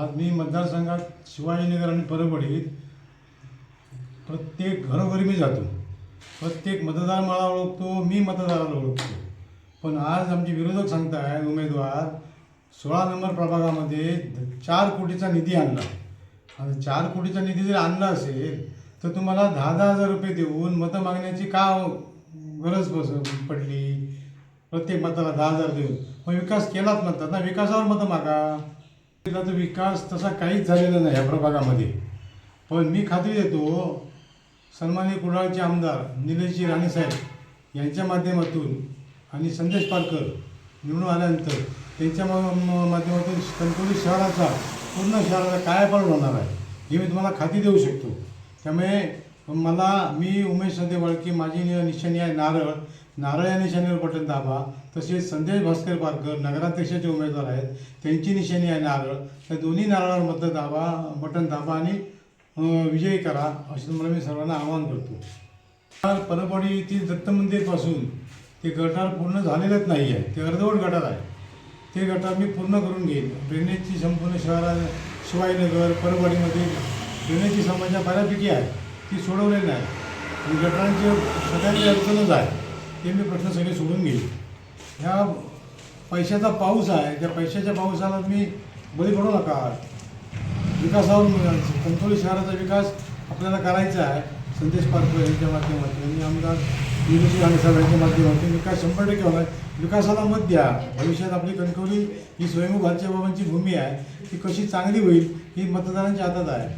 आज मी मतदारसंघात शिवाजीनगर आणि परभणीत प्रत्येक घरोघरी मी जातो. प्रत्येक मतदार मला ओळखतो मी मतदाराला ओळखतो. पण आज आमचे विरोधक सांगताय उमेदवार सोळा नंबर प्रभागामध्ये चार कोटीचा निधी आणला. आणि चार कोटीचा निधी जर आणला असेल तर तुम्हाला दहा दहा हजार रुपये देऊन मतं मागण्याची का गरज बस पडली? प्रत्येक मताला दहा हजार देऊन. मग विकास केलाच म्हणतात ना विकासावर मतं मागा. तर विकास तसा काहीच झालेला नाही या प्रभागामध्ये. पण मी खात्री देतो सन्मान्य कुडाळचे आमदार निलेशजी राणेसाहेब यांच्या माध्यमातून आणि संदेश पारकर निवडून आल्यानंतर त्यांच्या माध्यमातून कणकवली शहराचा पूर्ण शहराचा कायापालट होणार आहे हे मी तुम्हाला खात्री देऊ शकतो. त्यामुळे मला मी उमेश सदे वाळकी माझी नि- निशाणी आहे नारळ नारळ या निशाणीवर बटन दाबा. तसेच संदेश भास्कर पारकर नगराध्यक्षाचे उमेदवार आहेत. त्यांची निशाणी आहे नारळ त्या दोन्ही नारळावर मत दाबा बटन दाबा आणि विजयी करा असे तुम्हाला मी सर्वांना आवाहन करतो. परभणी येथील दत्त मंदिरपासून ते गटार पूर्ण झालेलंच नाही आहे ते अर्धवट गटार आहे. ते गटार मी पूर्ण करून घेईन. ड्रेनेजची संपूर्ण शहरा शिवाजीनगर परबडीमध्ये ड्रेनेजची समस्या बऱ्यापैकी आहे. ती सोडवलेली नाही. गटारांची सगळ्यांची अडचणच आहे. ते मी प्रश्न सगळे सोडून घेईल ह्या पैशाचा पाऊस आहे त्या पैशाच्या पावसाला मी बळी पडू नका. विकासावर कणकवली शहराचा विकास आपल्याला करायचा आहे संदेश पारकर यांच्या माध्यमातून. आणि आमदार निलेश राणेसाहेब यांच्या माध्यमातून. विकास शंभर टक्के होणार. विकासाला मत द्या. भविष्यात आपली कणकवली ही स्वयंभू भारतीय बाबांची भूमी आहे. ती कशी चांगली होईल ही मतदारांच्या हातात आहे.